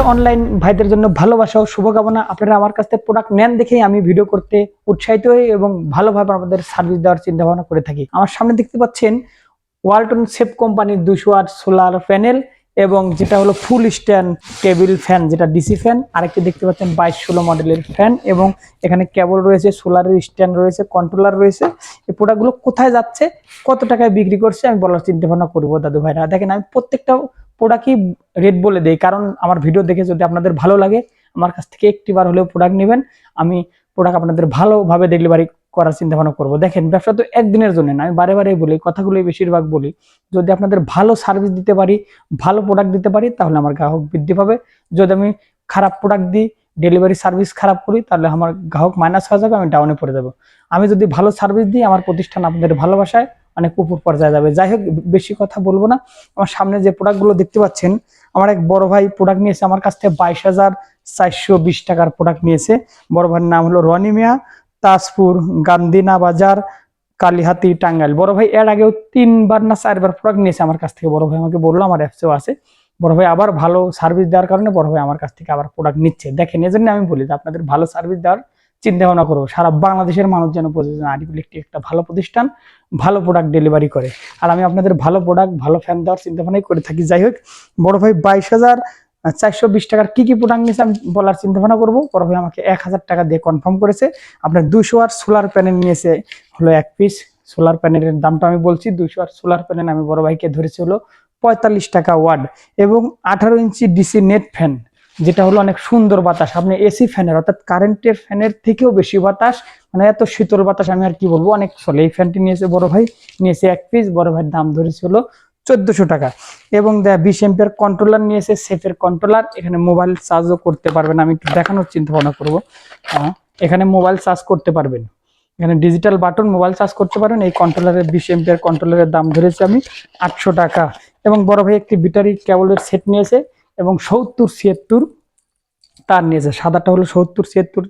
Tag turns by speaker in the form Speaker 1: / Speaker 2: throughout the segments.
Speaker 1: প্রত্যেকটা অনলাইন ভাইদের জন্য ভালোবাসা ও শুভকামনা। আপনারা আমার কাছ থেকে প্রোডাক্ট নেন দেখেই আমি ভিডিও করতে উৎসাহিত হই এবং ভালোভাবে আমাদের সার্ভিস দেওয়ার চিন্তা ভাবনা করে থাকি। আমার সামনে দেখতে পাচ্ছেন ওয়ালটন সেফ কোম্পানির দুশো আট সোলার প্যানেল এবং যেটা হলো ফুল স্ট্যান্ড টেবিল ফ্যান যেটা ডিসি ফ্যান আরেকটি দেখতে পাচ্ছেন বাইশ ষোলো মডেলের ফ্যান এবং এখানে কেবল রয়েছে সোলারের স্ট্যান্ড রয়েছে কন্ট্রোলার রয়েছে। এই প্রোডাক্টগুলো কোথায় যাচ্ছে, কত টাকায় বিক্রি করছে, আমি বলার চিন্তা ভাবনা করব দাদু ভাইরা দেখেন আমি প্রত্যেকটা প্রোডাক্টই রেট বলে দেই। কারণ আমার ভিডিও দেখে যদি আপনাদের ভালো লাগে, আমার কাছ থেকে একটি বার হলেও প্রোডাক্ট নেবেন। আমি প্রোডাক্ট আপনাদের ভালোভাবে ডেলিভারি করার চিন্তা ভাবনা করব। দেখেন, ব্যবসা তো একদিনের জন্য না, আমি বারে বারে বলি, কথাগুলোই বেশিরভাগ বলি। যদি আপনাদের ভালো সার্ভিস দিতে পারি, ভালো প্রোডাক্ট দিতে পারি, তাহলে আমার গ্রাহক বৃদ্ধি পাবে। যদি আমি খারাপ প্রোডাক্ট দিই ডেলিভারি সার্ভিস খারাপ করি, তাহলে আমার গ্রাহক মাইনাস হয়ে যাবে, আমি ডাউনে পড়ে যাব। আমি যদি ভালো সার্ভিস দিই, আমার প্রতিষ্ঠান আপনাদের ভালোবাসায় অনেক উপর পর্যায়ে যাবে। যাই হোক, বেশি কথা বলব না। আমার সামনে যে প্রোডাক্টগুলো দেখতে পাচ্ছেন, আমার এক বড় ভাই প্রোডাক্ট নিয়েছে। আমার কাছ থেকে বাইশ হাজার চারশো বিশ টাকার প্রোডাক্ট নিয়েছে। বড় ভাইয়ের নাম হলো রনি মিয়া, তাজপুর, গান্ধিনা বাজার, কালীহাতি, টাঙ্গাইল। বড় ভাই এর আগেও তিনবার না চারবার প্রোডাক্ট নিয়েছে আমার কাছ থেকে। বড় ভাই আমাকে বলল, আমার অ্যাপসেও আছে। বড় ভাই আবার ভালো সার্ভিস দেওয়ার কারণে বড় ভাই আমার কাছ থেকে আবার প্রোডাক্ট নিচ্ছে। দেখেন এজন্য আমি বলি যে আপনাদের ভালো সার্ভিস দেওয়ার চিন্তা ভাবনা করব। সারা বাংলাদেশের মানুষ যেন বোঝে যে আরিফুল একটি একটা ভালো প্রতিষ্ঠান, ভালো প্রোডাক্ট ডেলিভারি করে। আর আমি আপনাদের ভালো প্রোডাক্ট ভালো ফ্যান দেওয়ার চিন্তা ভাবনাই করে থাকি। যাই হোক, বড় ভাই বাইশ হাজার চারশো বিশ টাকার কি কি প্রোডাক্ট নিয়েছে আমি বলার চিন্তা ভাবনা করব। বড় ভাই আমাকে এক হাজার টাকা দিয়ে কনফার্ম করেছে। আপনার দুশো আর সোলার প্যানেল নিয়েছে হলো এক পিস সোলার প্যানেলের দামটা আমি বলছি দুশো আর সোলার প্যানেল আমি বড় ভাইকে ধরেছি হলো পঁয়তাল্লিশ টাকা ওয়ার্ড এবং আঠারো ইঞ্চি ডিসি নেট ফ্যান যেটা হলো অনেক সুন্দর বাতাস। আপনি এসি ফ্যানের, অর্থাৎ কারেন্টের ফ্যানের থেকেও বেশি বাতাস মানে এত শীতল বাতাস আমি আর কি বলব, অনেক চলে। এই ফ্যানটি নিয়েছে বড় ভাই, নিয়েছে এক পিস বড় ভাইয়ের দাম ধরেছে হলো চোদ্দশো টাকা। এবং বিশ এম্পিয়ার কন্ট্রোলার নিয়েছে সেফের কন্ট্রোলার এখানে মোবাইল চার্জও করতে পারবেন। আমি একটু দেখানোর চিন্তা ভাবনা করব এখানে মোবাইল চার্জ করতে পারবেন। এখানে ডিজিটাল বাটন মোবাইল চার্জ করতে পারবেন। এই কন্ট্রোলারের বিশ এম্পিয়ার কন্ট্রোলারের দাম ধরেছি আমি আটশো টাকা। এবং বড় ভাই একটি ব্যাটারি কেবলের সেট নিয়েছে এবং সত্তর ছিয়াত্তর তার নিয়েছে সাদাটা হলো সত্তর, ছিয়াত্তর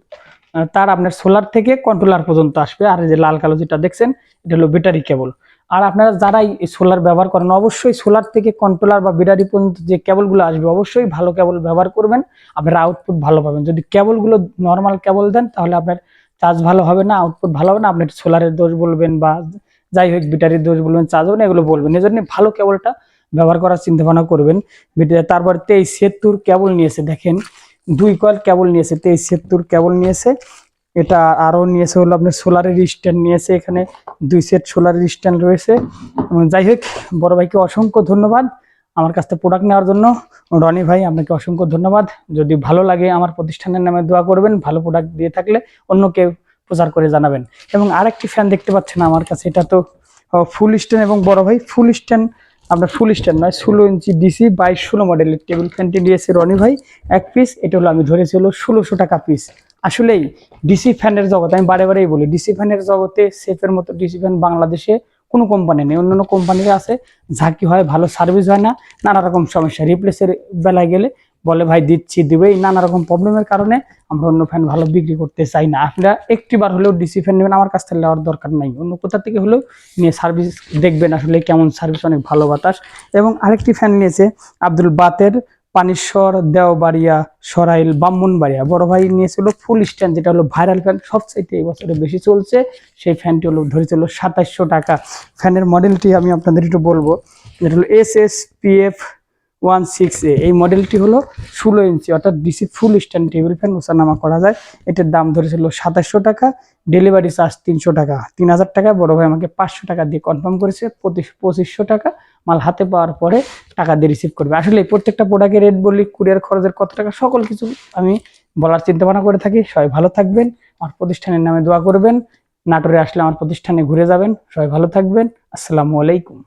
Speaker 1: তার আপনার সোলার থেকে কন্ট্রোলার পর্যন্ত আসবে। আর যে লাল কালো যেটা দেখছেন, এটা হলো ব্যাটারি কেবল। আর আপনারা যারাই সোলার ব্যবহার করেন, অবশ্যই সোলার থেকে কন্ট্রোলার বা ব্যাটারি পর্যন্ত যে কেবলগুলো আসবে, অবশ্যই ভালো কেবল ব্যবহার করবেন। আপনার আউটপুট ভালো পাবেন। যদি কেবলগুলো নর্মাল কেবল দেন, তাহলে আপনার চার্জ ভালো হবে না আউটপুট ভালো হবে না। আপনি সোলারের দোষ বলবেন বা যাই হোক, ব্যাটারির দোষ বলবেন চার্জ হবে না, এগুলো বলবেন। এই জন্য ভালো কেবলটা ব্যবহার করার চিন্তা ভাবনা করবেন তারপর তেইশ, ছিয়াত্তর কেবল নিয়েছে, দেখেন। দুই কয়েল কেবল নিয়েছে, তেইশ ছিয়াত্তর কেবল নিয়েছে। এটা আরও নিয়েছে হলো আপনার সোলারের স্ট্যান্ড নিয়েছে, এখানে দুই সেট সোলারের স্ট্যান্ড রয়েছে। যাই হোক, বড় ভাইকে অসংখ্য ধন্যবাদ আমার কাছ থেকে প্রোডাক্ট নেওয়ার জন্য। রনি ভাই, আপনাকে অসংখ্য ধন্যবাদ। যদি ভালো লাগে আমার প্রতিষ্ঠানের নামে দোয়া করবেন, ভালো প্রোডাক্ট দিয়ে থাকলে অন্য কেউ প্রচার করে জানাবেন। এবং আরেকটি ফ্যান দেখতে পাচ্ছেন আমার কাছে, এটা তো ফুল স্ট্যান্ড এবং বড় ভাই ফুল স্ট্যান্ড আপনার ফুল স্ট্যান্ড নয়, ষোলো ইঞ্চি ডিসি বাইশ, ষোলো মডেলের টেবিল ফ্যানটি দিয়েছে রনি ভাই, এক পিস এটা হলো আমি ধরেছি হলো ষোলোশো টাকা পিস আসলেই ডিসি ফ্যানের জগতে, আমি বারে বারেই বলি ডিসি ফ্যানের জগতে সেফের মতো ডিসি ফ্যান বাংলাদেশে কোনো কোম্পানি নেই অন্য কোম্পানিতে আছে ঝাঁকি হয়, ভালো সার্ভিস হয় না, নানা রকম সমস্যা। রিপ্লেসের বেলায় গেলে বলে, ভাই, দিচ্ছি, দিবেই। নানা রকম প্রবলেমের কারণে আমরা অন্য ফ্যান ভালো বিক্রি করতে চাই না। আপনারা একটিবার হলেও ডিসি ফ্যান নেবেন, আমার কাছ থেকে নেওয়ার দরকার নাই। অন্য কোথা থেকে হলেও নিয়ে সার্ভিস দেখবেন আসলে কেমন সার্ভিস অনেক ভালো বাতাস। এবং আরেকটি ফ্যান নিয়েছে, আব্দুল বাতের পানিশ্বর দেওবাড়িয়া সরাইল ব্রাহ্মণবাড়িয়া। বড় ভাই নিয়েছিল ফুল স্ট্যান্ড যেটা হলো ভাইরাল ফ্যান সবচাইতে এই বছরে বেশি চলছে, সেই ফ্যানটি হলো, ধরেছিল সাতাশশো টাকা। ফ্যানের মডেলটি আমি আপনাদের একটু বলব। যেটা হলো S S P F one six A. এই মডেলটি হলো ষোলো ইঞ্চি, অর্থাৎ DC full stand table fan ওসানামা করা যায়। এটার দাম ধরেছিল সাতাশশো টাকা ডেলিভারি চার্জ তিনশো টাকা। তিন হাজার টাকা, বড় ভাই আমাকে পাঁচশো টাকা দিয়ে কনফার্ম করেছে, পঁচিশ, পঁচিশশো টাকা। মাল হাতে পাওয়ার পরে টাকা দিয়ে রিসিভ করবে। আসলে প্রত্যেকটা প্রোডাক্টের রেট বলি কুরিয়ার খরচের কত টাকা, সকল কিছু আমি বলার চিন্তা ভাবনা করে থাকি। সবাই ভালো থাকবেন, আমার প্রতিষ্ঠানের নামে দোয়া করবেন। নাটোরে আসলে আমার প্রতিষ্ঠানে ঘুরে যাবেন। সবাই ভালো থাকবেন। আসসালামু আলাইকুম।